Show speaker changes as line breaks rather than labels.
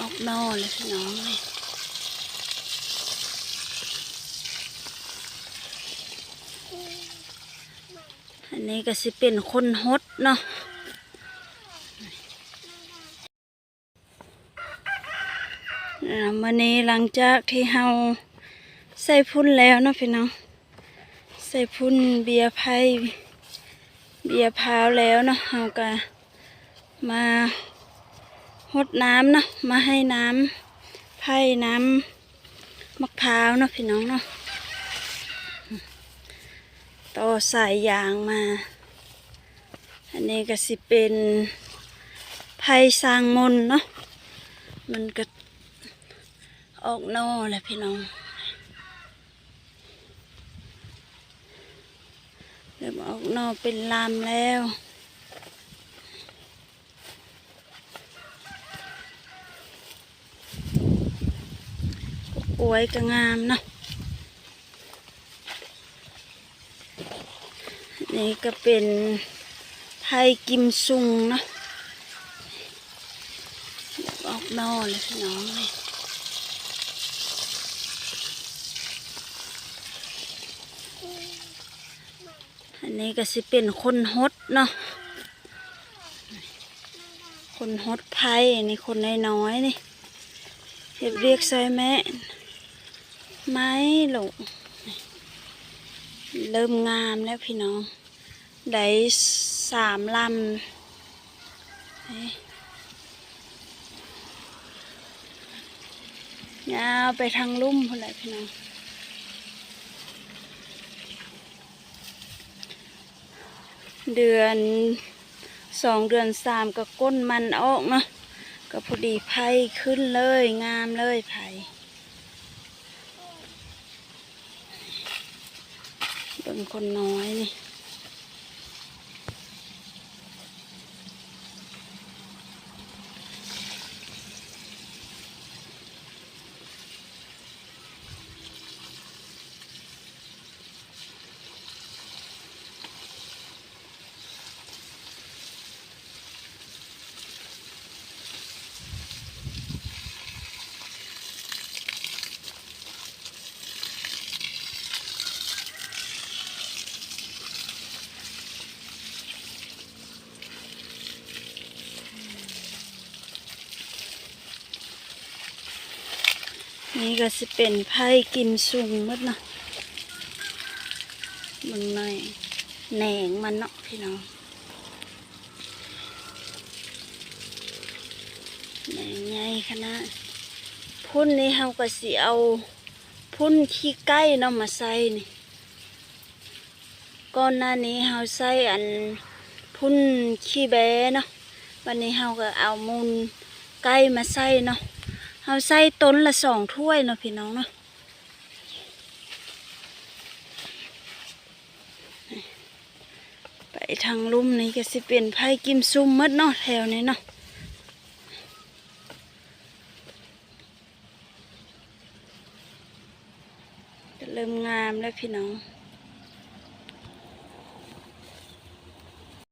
ออกนอเลยพี่น้องอันนี้ก็สิเป็นคนฮดเนาะอ่ามื่อนี้หลังจากที่เฮาใส่พุ่นแล้วเนาะพี่น้อง ใส่พุ่นเบียร์ไผ่เบียร์พาวแล้วเนาะเฮาก็มา หดน้ำเนาะมาให้น้ำไผ่น้ำมะพร้าวเนาะพี่น้องเนาะต่อสายยางมา อันนี้ก็สิเป็นไผ่สร้างมนเนาะมันก็ออกนอแหละพี่น้องเริ่มออกนอเป็นลามแล้ว อวยก็งามเนาะนี่ก็เป็นไผ่กิมซุงเนาะออกนอกเลยพี่น้องนี่อันนี้ก็สิเป็นคนฮดเนาะคนฮดไผ่อันนี้คนน้อยๆนี่เรียกเรียกใส่แม่ ไม้หลงเริ่มงามแล้วพี่น้อง ได้สามลำนี่ยาวไปทางลุ่มพุ่นแหละพี่น้อง เดือนสองเดือนสามก็ก้นมันออกเนาะก็พอดีไผ่ขึ้นเลยงามเลยไผ่ เบิ่งคนน้อยนี่ นี่ก็สิเป็นไผ่กิมซุงหมดเนาะมึงหน่อยแหนงมันเนาะพี่น้องแหนงใหญ่ขนาดพุ่นนี้เฮาก็สิเอาพุ่นขี้ไก่เนาะมาใส่นี่ก่อนหน้านี้เฮาใส่อันพุ่นขี้แบเนาะวันนี้เฮาก็เอามูลไก่มาใส่เนาะ เอาใส่ต้นละสองถ้วยเนาะพี่น้องเนาะไปทางลุ่มนี้ก็สิเป็นไผ่กิมซุ่มหมดเนาะแถวนี้เนาะเริ่มงามแล้วพี่น้อง